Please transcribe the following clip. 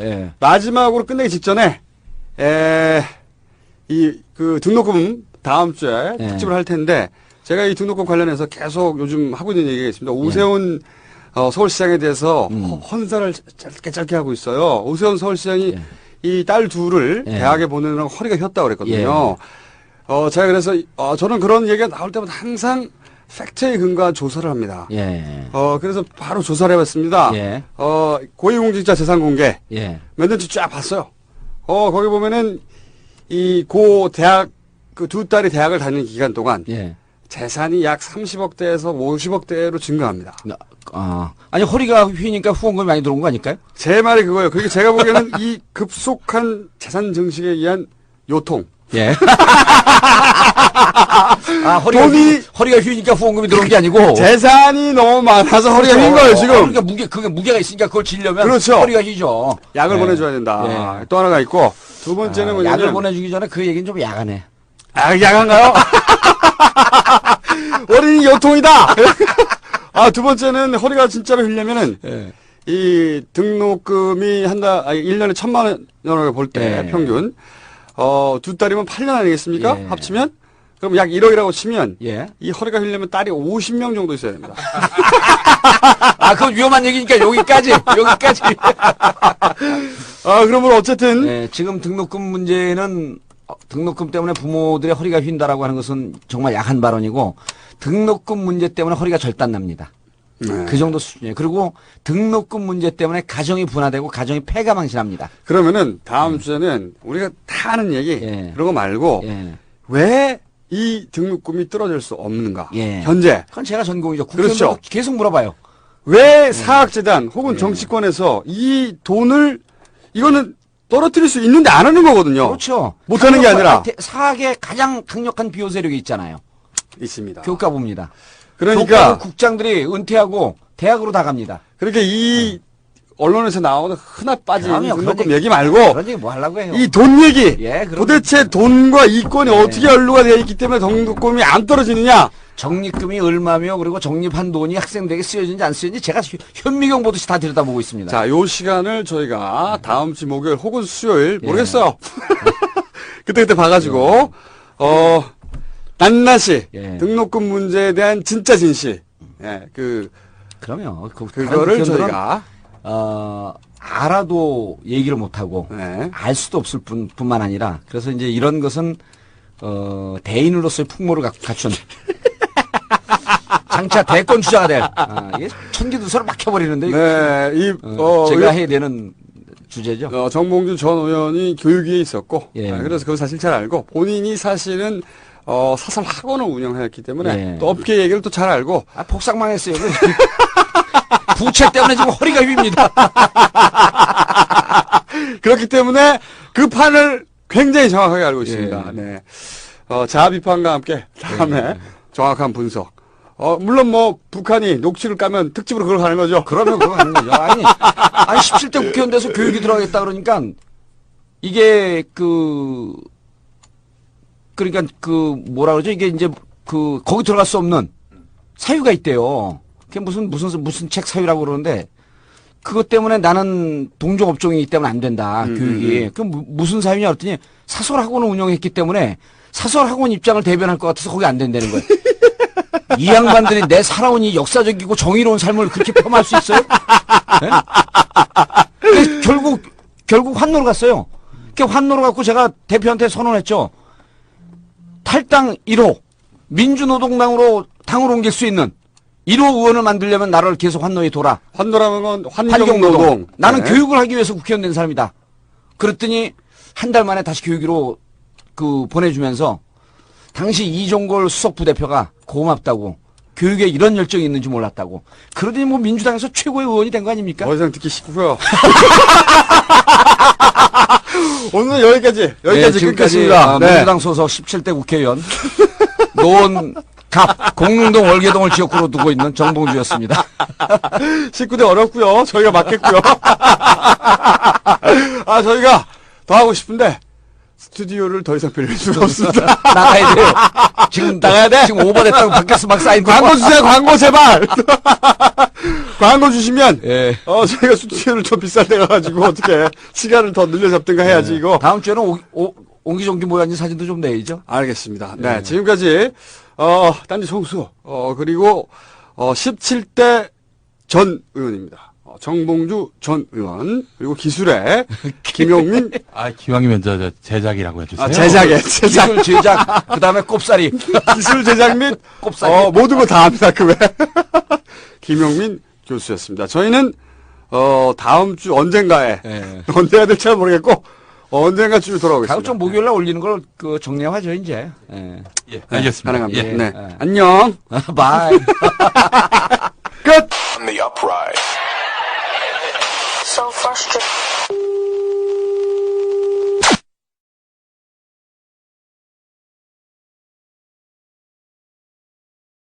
예. 마지막으로 끝내기 직전에 에, 이 그 등록금 다음 주에 예. 특집을 할 텐데 제가 이 등록금 관련해서 계속 요즘 하고 있는 얘기가 있습니다. 오세훈 어, 서울시장에 대해서 예. 음. 허- 헌사를 짧게 짧게 하고 있어요. 오세훈 서울시장이 예. 이딸 둘을 예. 대학에 보내느라고 허리가 휘었다고 그랬거든요. 예. 어, 제가 그래서 어, 저는 그런 얘기가 나올 때마다 항상 팩트에 근거한 조사를 합니다. 예. 어, 그래서 바로 조사를 해봤습니다. 예. 어, 고위공직자 재산 공개 예. 몇 년치 쫙 봤어요. 어, 거기 보면은 이 고 대학 그 두 딸이 대학을 다니는 기간 동안 예. 재산이 약 30억대에서 50억대로 증가합니다. 나- 아, 아니 허리가 휘니까 후원금이 많이 들어온 거 아닐까요? 제 말이 그거예요. 그게 제가 보기에는 이 급속한 재산 증식에 의한 요통. 예. 아, 허리가 돈이- 휘, 허리가 휘니까 후원금이 들어온 게 아니고 재산이 너무 많아서 허리가 휜 거예요, 지금. 그러니까 무게 그게 무게가 있으니까 그걸 지려면 그렇죠. 허리가 휘죠. 약을 예. 보내줘야 된다. 예. 또 하나가 있고 두 번째는 아, 뭐냐면 약을 보내주기 전에 그 얘기는 좀 야간해. 아, 야간가요? 어린이 요통이다! 아, 두 번째는 허리가 진짜로 휘려면은 예. 이 등록금이 한 달, 아니, 1년에 천만 원을 볼 때 예. 평균, 어, 두 달이면 8년 아니겠습니까? 예. 합치면? 그럼 약 1억이라고 치면, 예. 이 허리가 휘려면 딸이 50명 정도 있어야 됩니다. 아, 그건 위험한 얘기니까 여기까지, 여기까지. 아, 그러면 어쨌든, 네, 지금 등록금 문제는 어, 등록금 때문에 부모들의 허리가 휜다라고 하는 것은 정말 약한 발언이고 등록금 문제 때문에 허리가 절단납니다. 네. 그 정도 수준이에요. 그리고 등록금 문제 때문에 가정이 분화되고 가정이 폐가 망신합니다. 그러면은 다음 주에는 우리가 다 하는 얘기, 예. 그런 거 말고, 예. 왜이 등록금이 떨어질 수 없는가? 예. 현재. 그건 제가 전공이죠. 그렇죠. 계속 물어봐요. 왜 사학재단 혹은 예. 정치권에서 이 돈을, 이거는 떨어뜨릴 수 있는데 안 하는 거거든요. 그렇죠. 못 하는 게 강력한- 아니라. 대- 사학의 가장 강력한 비호 세력이 있잖아요. 있습니다. 교과부입니다. 그러니까, 국장들이 은퇴하고 대학으로 다 갑니다. 그러니까 이 언론에서 나오는 흔하 빠진 그럼요. 그런 얘기- 얘기 말고 그런 얘기 뭐 하려고 해요. 이 돈 얘기 예, 그럼- 도대체 돈과 이권이 네. 어떻게 연루가 되어 있기 때문에 등록금이 안 떨어지느냐 적립금이 얼마며 그리고 적립한 돈이 학생들에게 쓰여지는지 안 쓰여지는지 제가 현- 현미경 보듯이 다 들여다보고 있습니다. 자 요 시간을 저희가 다음 주 목요일 혹은 수요일 예. 모르겠어요 그때 그때 봐가지고 어 낱낱이 예. 등록금 문제에 대한 진짜 진실 예, 그 그러면 그, 그거를 저희가 어, 알아도 얘기를 못 하고 네. 알 수도 없을 뿐, 뿐만 아니라 그래서 이제 이런 것은 어, 대인으로서의 풍모를 가- 갖춘 장차 대권 주자가 될 아, 이게 천기두서를 막혀버리는데 네, 이 어, 어, 제가 의- 해야 되는 주제죠. 어, 정봉준 전 의원이 교육위에 있었고, 예. 아, 그래서 그걸 사실 잘 알고, 본인이 사실은, 어, 사설 학원을 운영했기 때문에, 예. 또 업계 얘기를 또 잘 알고, 아, 폭삭망했어요. 부채 때문에 지금 허리가 휩니다. 그렇기 때문에 그 판을 굉장히 정확하게 알고 있습니다. 예. 네. 어, 자아 비판과 함께 다음에 예. 정확한 분석. 어, 물론 뭐, 북한이 녹취를 까면 특집으로 그걸 가는 거죠. 그러면 그거 하는 거죠. 아니, 아니 17대 국회의원 돼서 교육이 들어가겠다 그러니까 이게 그 그러니까 그 뭐라 그러죠? 이게 이제 그 거기 들어갈 수 없는 사유가 있대요. 그게 무슨 무슨 무슨 책 사유라고 그러는데 그것 때문에 나는 동종 업종이기 때문에 안 된다 음, 교육이. 그럼 무- 무슨 사유냐 그랬더니 사설 학원을 운영했기 때문에 사설 학원 입장을 대변할 것 같아서 거기 안 된다는 거예요. 이 양반들이 내 살아온 이 역사적이고 정의로운 삶을 그렇게 폄하할 수 있어요? 예? 근데 결국 결국 환노로 갔어요. 그 환노로 갖고 제가 대표한테 선언했죠. 탈당 1호 민주노동당으로 당을 옮길 수 있는 1호 의원을 만들려면 나라를 계속 환노에 돌아. 환노라는 건 환경노동. 나는 네. 교육을 하기 위해서 국회의원 된 사람이다. 그랬더니 한 달 만에 다시 교육으로 그 보내주면서 당시 이종골 수석 부대표가 고맙다고 교육에 이런 열정이 있는지 몰랐다고. 그러더니 뭐 민주당에서 최고의 의원이 된 거 아닙니까? 더 이상 듣기 싫고요. 오늘은 여기까지, 여기까지 네, 끊겠습니다. 어, 네. 민주당 소속 17대 국회의원 노원 갑 공릉동 월계동을 지역구로 두고 있는 정봉주였습니다. 19대 어렵고요. 저희가 맞겠고요. 아, 저희가 더 하고 싶은데 스튜디오를 더 이상 빌릴 수가 없습니다. 나가야 돼요. 지금 나가야 돼. 지금 오버됐다고 밖에서 막 사인 광고 주세요, 광고 제발! 광고 주시면, 예. 어, 저희가 스튜디오를 좀 비싼 데 가가지고 어떻게 시간을 더 늘려 잡든가 해야지, 이거. 다음 주에는 오, 오, 옹기종기 앉은 사진도 좀 내야죠. 알겠습니다. 네, 지금까지, 어, 딴지 총수, 어, 그리고, 어, 17대 전 의원입니다. 어, 정봉주 전 의원, 그리고 기술의 김용민, 아, 기왕이면 저, 저 제작이라고 해주세요. 아, 제작의, 제작, 기술 제작, 그 다음에 꼽사리. 기술 제작 및, 꼽사리. 어, 모든 거 다 합니다, 그 외. 김용민 교수였습니다. 저희는, 어, 다음 주 언젠가에, 예. 언제 해야 될지 잘 모르겠고, 언젠가 쯤에 돌아오겠습니다. 다음 주 목요일 날 올리는 걸 그 정리하죠, 이제. 예. 예, 알겠습니다. 가능합니다. 예. 네. 예. 안녕. 바이. 끝! on the uprise. So frustrated.